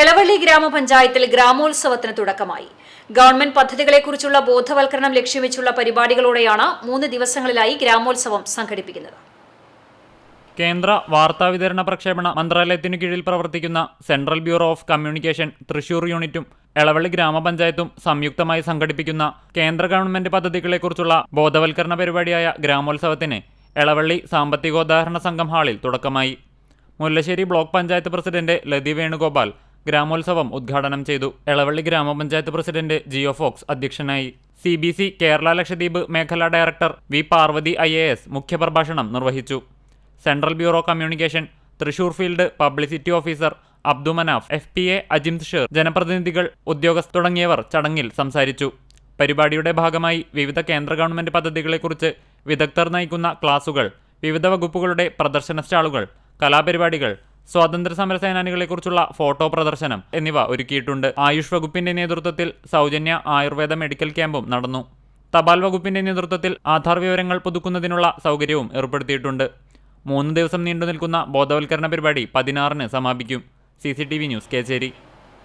എളവള്ളി ഗ്രാമപഞ്ചായത്തിൽ ഗ്രാമോത്സവത്തിന് തുടക്കമായി. ഗവൺമെന്റ് പദ്ധതികളെക്കുറിച്ചുള്ള ബോധവൽക്കരണം ലക്ഷ്യം വെച്ചുള്ള പരിപാടികളോടെയാണ് മൂന്ന് ദിവസങ്ങളിലായി ഗ്രാമോത്സവം സംഘടിപ്പിക്കുന്നത്. കേന്ദ്ര വാർത്താവിതരണ പ്രക്ഷേപണ മന്ത്രാലയത്തിനു കീഴിൽ പ്രവർത്തിക്കുന്ന central bureau of communication Thrissur യൂണിറ്റും എളവള്ളി ഗ്രാമപഞ്ചായത്തും സംയുക്തമായി സംഘടിപ്പിക്കുന്ന കേന്ദ്ര ഗവൺമെന്റ് പദ്ധതികളെക്കുറിച്ചുള്ള ബോധവൽക്കരണ പരിപാടിയായ ഗ്രാമോത്സവത്തിന് എളവള്ളി സാമ്പത്തികോദാഹരണ സംഘം ഹാളിൽ തുടക്കമായി. മുല്ലശ്ശേരി ബ്ലോക്ക് പഞ്ചായത്ത് പ്രസിഡന്റ് ലതി വേണുഗോപാൽ ഗ്രാമോത്സവം ഉദ്ഘാടനം ചെയ്തു. എളവള്ളി ഗ്രാമപഞ്ചായത്ത് പ്രസിഡന്റ് ജിയോ ഫോക്സ് അധ്യക്ഷനായി. C B C Kerala Lakshadweep മേഖലാ director V Parvathi I A S മുഖ്യപ്രഭാഷണം നിർവഹിച്ചു. Central bureau communication Thrissur field publicity officer Abdu Manaf F P A അജിംത് Sher ജനപ്രതിനിധികൾ ഉദ്യോഗസ്ഥർ തുടങ്ങിയവർ ചടങ്ങിൽ സംസാരിച്ചു. പരിപാടിയുടെ ഭാഗമായി വിവിധ കേന്ദ്ര ഗവൺമെന്റ് പദ്ധതികളെക്കുറിച്ച് വിദഗ്ധർ നയിക്കുന്ന ക്ലാസുകൾ വിവിധ വകുപ്പുകളുടെ പ്രദർശന സ്റ്റാളുകൾ കലാപരിപാടികൾ സ്വാതന്ത്ര്യ സമര സേനാനികളെക്കുറിച്ചുള്ള ഫോട്ടോ പ്രദർശനം എന്നിവ ഒരുക്കിയിട്ടുണ്ട്. ആയുഷ് വകുപ്പിന്റെ നേതൃത്വത്തിൽ സൗജന്യ ആയുർവേദ മെഡിക്കൽ ക്യാമ്പും നടന്നു. തപാൽ വകുപ്പിന്റെ നേതൃത്വത്തിൽ ആധാർ വിവരങ്ങൾ പുതുക്കുന്നതിനുള്ള സൗകര്യവും ഏർപ്പെടുത്തിയിട്ടുണ്ട്. മൂന്ന് ദിവസം നീണ്ടു നിൽക്കുന്ന ബോധവൽക്കരണ പരിപാടി പതിനാറിന് സമാപിക്കും. C news Kechery.